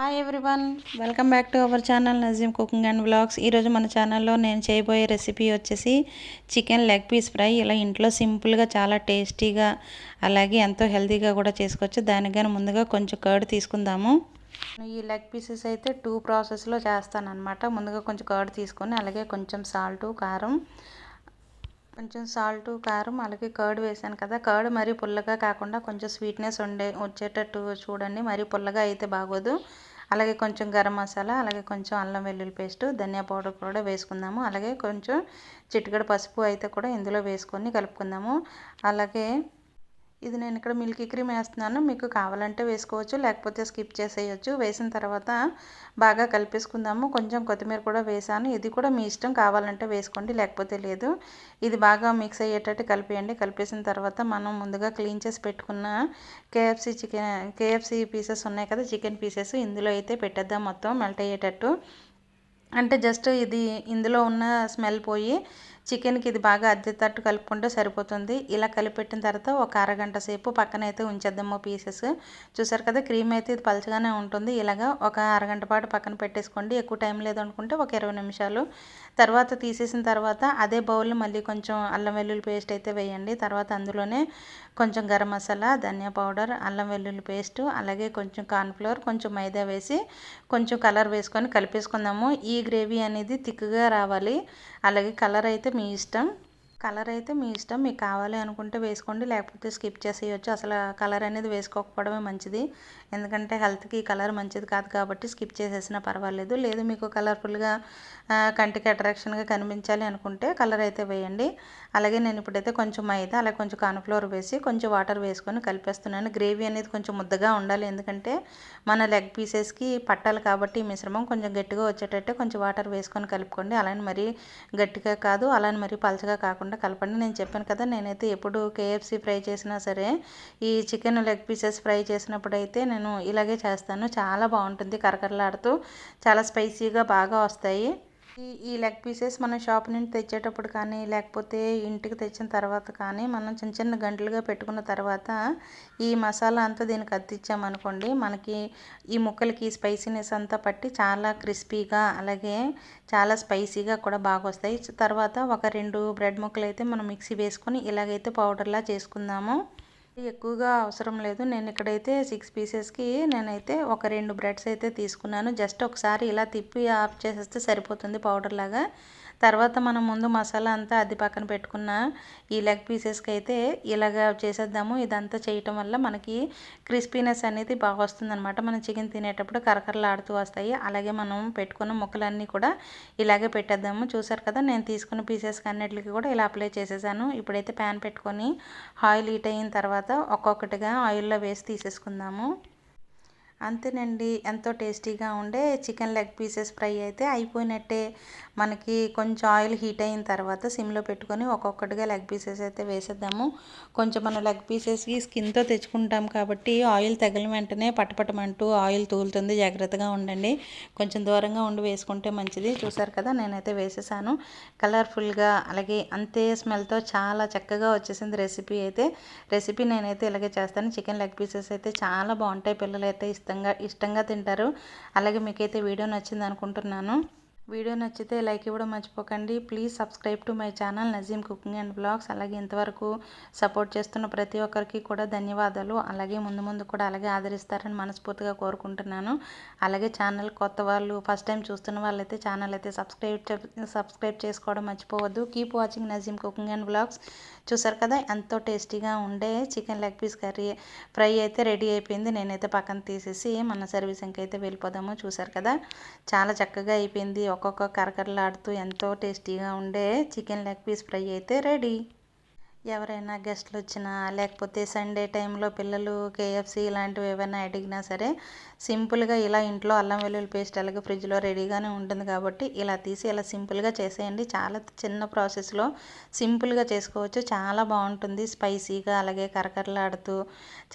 Hi everyone welcome back to our channel Nazeem cooking and blogs ఈరోజు మన ఛానల్లో నేను చేయబోయే రెసిపీ వచ్చేసి చికెన్ లెగ్ పీస్ ఫ్రై ఇలా ఇంట్లో సింపుల్గా చాలా టేస్టీగా అలాగే ఎంతో హెల్తీగా కూడా చేసుకోవచ్చు. దానికని ముందుగా కొంచెం కర్డ్ తీసుకుందాము. ఈ లెగ్ పీసెస్ అయితే టూ ప్రాసెస్లో చేస్తానన్నమాట. ముందుగా కొంచెం కర్డ్ తీసుకొని అలాగే కొంచెం సాల్ట్ కారం కొంచెం సాల్ట్ కారం అలాగే కర్డ్ వేసాను కదా. కర్డ్ మరీ పుల్లగా కాకుండా కొంచెం స్వీట్నెస్ ఉండే వచ్చేటట్టు చూడండి. మరీ పుల్లగా అయితే బాగోదు. అలాగే కొంచెం గరం మసాలా అలాగే కొంచెం అల్లం వెల్లుల్లి పేస్ట్ ధనియా పౌడర్ కూడా వేసుకుందాము. అలాగే కొంచెం చిటికడ పసుపు అయితే కూడా ఇందులో వేసుకొని కలుపుకుందాము. అలాగే ఇది నేను ఇక్కడ మిల్కీ క్రీమ్ వేస్తున్నాను. మీకు కావాలంటే వేసుకోవచ్చు లేకపోతే స్కిప్ చేసేయచ్చు. వేసిన తర్వాత బాగా కలిపేసుకుందాము. కొంచెం కొత్తిమీర కూడా వేసాను. ఇది కూడా మీ ఇష్టం కావాలంటే వేసుకోండి లేకపోతే లేదు. ఇది బాగా మిక్స్ అయ్యేటట్టు కలిపేయండి. కలిపేసిన తర్వాత మనం ముందుగా క్లీన్ చేసి పెట్టుకున్న కేఎఫ్సి చికెన్ కేఎఫ్సి పీసెస్ ఉన్నాయి కదా చికెన్ పీసెస్. ఇందులో అయితే పెట్టేద్దాం మొత్తం మెల్ట్ అయ్యేటట్టు. అంటే జస్ట్ ఇది ఇందులో ఉన్న స్మెల్ పోయి చికెన్కి ఇది బాగా అద్దెతట్టు కలుపుకుంటే సరిపోతుంది. ఇలా కలిపెట్టిన తర్వాత ఒక అరగంట సేపు పక్కన అయితే ఉంచేద్దాము పీసెస్. చూసారు కదా క్రీమ్ అయితే ఇది పలచగానే ఉంటుంది. ఇలాగా ఒక అరగంట పాటు పక్కన పెట్టేసుకోండి. ఎక్కువ టైం లేదనుకుంటే ఒక ఇరవై నిమిషాలు. తర్వాత తీసేసిన తర్వాత అదే బౌల్ మళ్ళీ కొంచెం అల్లం వెల్లుల్లి పేస్ట్ అయితే వేయండి. తర్వాత అందులోనే కొంచెం గరం మసాలా ధనియా పౌడర్ అల్లం వెల్లుల్లి పేస్ట్ అలాగే కొంచెం కార్న్ఫ్లోర్ కొంచెం మైదా వేసి కొంచెం కలర్ వేసుకొని కలిపేసుకుందాము. ఈ గ్రేవీ అనేది థిక్గా రావాలి. అలాగే కలర్ అయితే మీ ఇష్టం? కలర్ అయితే మీ ఇష్టం మీకు కావాలి అనుకుంటే వేసుకోండి లేకపోతే స్కిప్ చేసేయచ్చు. అసలు కలర్ అనేది వేసుకోకపోవడమే మంచిది. ఎందుకంటే హెల్త్కి కలర్ మంచిది కాదు కాబట్టి స్కిప్ చేసేసినా పర్వాలేదు. లేదు మీకు కలర్ఫుల్గా కంటికి అట్రాక్షన్గా కనిపించాలి అనుకుంటే కలర్ అయితే వేయండి. అలాగే నేను ఇప్పుడైతే కొంచెం మైదా అలాగే కొంచెం కార్న్ఫ్లోర్ వేసి కొంచెం వాటర్ వేసుకొని కలిపేస్తున్నాను. గ్రేవీ అనేది కొంచెం ముద్దగా ఉండాలి. ఎందుకంటే మన లెగ్ పీసెస్కి పట్టాలి కాబట్టి ఈ మిశ్రమం కొంచెం గట్టిగా వచ్చేటట్టే కొంచెం వాటర్ వేసుకొని కలుపుకోండి. అలానే మరీ గట్టిగా కాదు అలానే మరీ పలచగా కాకుండా కాకుండా కలపండి. నేను చెప్పాను కదా నేనైతే ఎప్పుడు కేఎఫ్సి ఫ్రై చేసినా సరే ఈ చికెన్ లెగ్ పీసెస్ ఫ్రై చేసినప్పుడు అయితే నేను ఇలాగే చేస్తాను. చాలా బాగుంటుంది కరకరలాడుతూ చాలా స్పైసీగా బాగా వస్తాయి. ఈ ఈ లెగ్ పీసెస్ మనం షాప్ నుండి తెచ్చేటప్పుడు కానీ లేకపోతే ఇంటికి తెచ్చిన తర్వాత కానీ మనం చిన్న చిన్న గంటలుగా పెట్టుకున్న తర్వాత ఈ మసాలా అంతా దీనికి అద్దిచ్చామనుకోండి మనకి ఈ ముక్కలకి స్పైసీనెస్ అంతా పట్టి చాలా క్రిస్పీగా అలాగే చాలా స్పైసీగా కూడా బాగా వస్తాయి. తర్వాత ఒక రెండు బ్రెడ్ ముక్కలు అయితే మనం మిక్సీ వేసుకొని ఇలాగైతే పౌడర్లా చేసుకుందాము. ఎక్కువగా అవసరం లేదు. నేను ఇక్కడైతే సిక్స్ పీసెస్కి నేనైతే ఒక రెండు బ్రెడ్స్ అయితే తీసుకున్నాను. జస్ట్ ఒకసారి ఇలా తిప్పి ఆఫ్ చేసేస్తే సరిపోతుంది పౌడర్ లాగా. తర్వాత మనం ముందు మసాలా అంతా అది పక్కన పెట్టుకున్న ఈ లెగ్ పీసెస్కి అయితే ఇలాగ చేసేద్దాము. ఇదంతా చేయటం వల్ల మనకి క్రిస్పీనెస్ అనేది బాగా వస్తుంది అనమాట మనం చికెన్ తినేటప్పుడు కరకరలాడుతూ వస్తాయి. అలాగే మనం పెట్టుకున్న ముక్కలన్నీ కూడా ఇలాగే పెట్టేద్దాము. చూసారు కదా నేను తీసుకున్న పీసెస్కి అన్నిటికి కూడా ఇలా అప్లై చేసేసాను. ఇప్పుడైతే ప్యాన్ పెట్టుకొని ఆయిల్ హీట్ అయిన తర్వాత ఒక్కొక్కటిగా ఆయిల్లో వేసి తీసేసుకుందాము. అంతేనండి. ఎంతో టేస్టీగా ఉండే చికెన్ లెగ్ పీసెస్ ఫ్రై అయితే అయిపోయినట్టే. మనకి కొంచెం ఆయిల్ హీట్ అయిన తర్వాత సిమ్లో పెట్టుకొని ఒక్కొక్కటిగా లెగ్ పీసెస్ అయితే వేసేద్దాము. కొంచెం మన లెగ్ పీసెస్కి స్కిన్తో తెచ్చుకుంటాం కాబట్టి ఆయిల్ తగిలిన వెంటనే పటపటమంటూ ఆయిల్ తూలుతుంది. జాగ్రత్తగా ఉండండి. కొంచెం దూరంగా ఉండి వేసుకుంటే మంచిది. చూసారు కదా నేనైతే వేసేసాను. కలర్ఫుల్గా అలాగే అంతే స్మెల్తో చాలా చక్కగా వచ్చేసింది రెసిపీ అయితే. రెసిపీ నేనైతే ఇలాగే చేస్తాను. చికెన్ లెగ్ పీసెస్ అయితే చాలా బాగుంటాయి. పిల్లలు అయితే ఇష్టంగా ఇష్టంగా తింటారు. అలాగే మీకైతే వీడియో నచ్చింది అనుకుంటున్నాను. వీడియో నచ్చితే లైక్ ఇవ్వడం మర్చిపోకండి. Please subscribe to my channel Nazeem cooking and blogs. అలాగే ఇంతవరకు సపోర్ట్ చేస్తున్న ప్రతి ఒక్కరికి కూడా ధన్యవాదాలు. అలాగే ముందు ముందు కూడా అలాగే ఆదరిస్తారని మనస్ఫూర్తిగా కోరుకుంటున్నాను. అలాగే ఛానల్ కొత్త వాళ్ళు ఫస్ట్ టైం చూస్తున్న వాళ్ళైతే ఛానల్ అయితే సబ్స్క్రైబ్ సబ్స్క్రైబ్ చేసుకోవడం మర్చిపోవద్దు. Keep watching Nazeem cooking and blogs. చూసారు కదా ఎంతో టేస్టీగా ఉండే chicken leg piece curry fry అయితే రెడీ అయిపోయింది. నేనైతే పక్కన తీసేసి మన సర్వీసింగ్కి అయితే వెళ్ళిపోదాము. చూసారు కదా చాలా చక్కగా అయిపోయింది. ఒక్కొక్క కరకరలాడుతూ ఎంతో టేస్టీగా ఉండే చికెన్ లెగ్ పీస్ ఫ్రై అయితే రెడీ. ఎవరైనా గెస్ట్లు వచ్చినా లేకపోతే సండే టైంలో పిల్లలు కేఎఫ్సి ఇలాంటివి ఏమైనా అడిగినా సరే సింపుల్గా ఇలా ఇంట్లో అల్లం వెల్లుల్లి పేస్ట్ అలాగే ఫ్రిడ్జ్లో రెడీగానే ఉంటుంది కాబట్టి ఇలా తీసి ఇలా సింపుల్గా చేసేయండి. చాలా చిన్న ప్రాసెస్లో సింపుల్గా చేసుకోవచ్చు. చాలా బాగుంటుంది. స్పైసీగా అలాగే కరకరలాడుతూ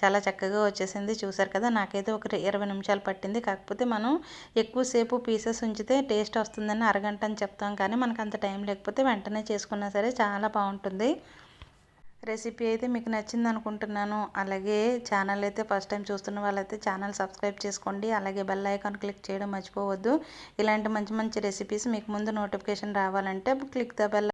చాలా చక్కగా వచ్చేసింది. చూసారు కదా నాకైతే ఒక ఇరవై నిమిషాలు పట్టింది. కాకపోతే మనం ఎక్కువసేపు పీసెస్ ఉంచితే టేస్ట్ వస్తుందని అరగంట అని చెప్తాం కానీ మనకు అంత టైం లేకపోతే వెంటనే చేసుకున్నా సరే చాలా బాగుంటుంది. రెసిపీ అయితే మీకు నచ్చింది అనుకుంటున్నాను. అలాగే ఛానల్ అయితే ఫస్ట్ టైం చూస్తున్న వాళ్ళైతే ఛానల్ సబ్స్క్రైబ్ చేసుకోండి. అలాగే బెల్ ఐకాన్ క్లిక్ చేయడం మర్చిపోవద్దు. ఇలాంటి మంచి మంచి రెసిపీస్ మీకు ముందు నోటిఫికేషన్ రావాలంటే క్లిక్ ద బెల్